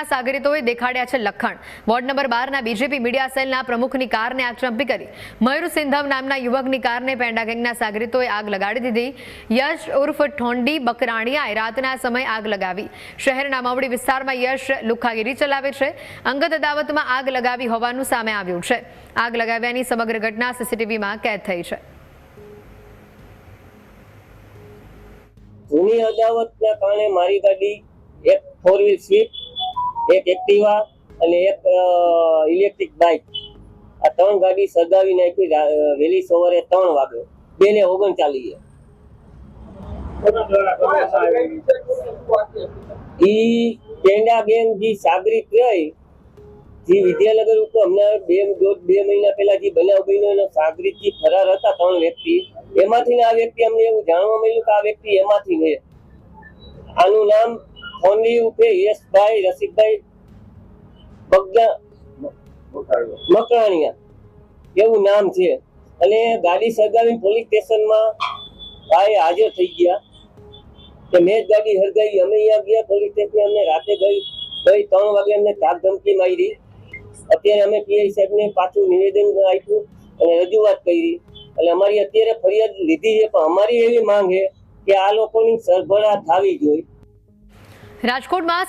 ગેંગના સાગરીતોએ દેખાડ્યા છે લખણ. વોર્ડ નંબર બારના બીજેપી મીડિયા સેલના પ્રમુખની કારને આગચંપી કરી. મયુર સિંધવ નામના યુવકની કારને પેંડા ગેંગના સાગરીતોએ આગ લગાડી દીધી. યશ ઉર્ફ ઠોંડી બકરાણીયાએ રાતના સમય આગ લગાવી. શહેરના માવડી વિસ્તારમાં યશ લુખાગીરી ચલાવે છે. અંગત અદાવતમાં આગ લગાવી હોવાનું સામે આવ્યું છે. આગ લગાવ્યાની સમગ્ર ઘટના સીસીટીવીમાં કેદ થઈ છે. જૂની અદાવતના કારણે મારી ગાડી એક ફોર વ્હીલ સ્વિફ્ટ એક એક્ટિવા અને એક ઇલેક્ટ્રિક બાઇક આ ત્રણ ગાડી સગાવી નાખી વહેલી સવારે ત્રણ વાગે. બે ને ઓગણચાલીસે ઈ પેંડા ગેંગ જે સાગરિત રહી જે વિદ્યાનગર ઉપર હમણાં બે દોઢ બે મહિના પહેલા જે બનાવ બન્યો એનો સાગરિત જે ફરાર હતા ત્રણ વ્યક્તિ. એમાંથી આ વ્યક્તિ અમને એવું જાણવા મળ્યું કે આ વ્યક્તિ એમાંથી છે. આનું નામ ફોનલી ઉર્ફે યશભાઈ, રસિકભાઈ બગદા મકરાણીયા, એવું નામ છે. અને ગાડી સળગાવી પોલીસ સ્ટેશનમાં ભાઈ હાજર થઈ ગયા. કે મેં ગાડી સળગાવી. અમે અહીંયા ગયા પોલીસ સ્ટેશન અમને રાતે ગઈ. ગઈ ત્રણ વાગે અમને તાક ધમકી મારી. અત્યારે અમે પીઆઈ સાહેબને પાછું નિવેદન આપ્યું અને રજૂઆત કરી. એટલે અમારી અત્યારે ફરિયાદ લીધી છે. પણ અમારી એવી માંગ છે કે આ લોકોની સરભરા થવી જોઈએ. રાજકોટમાં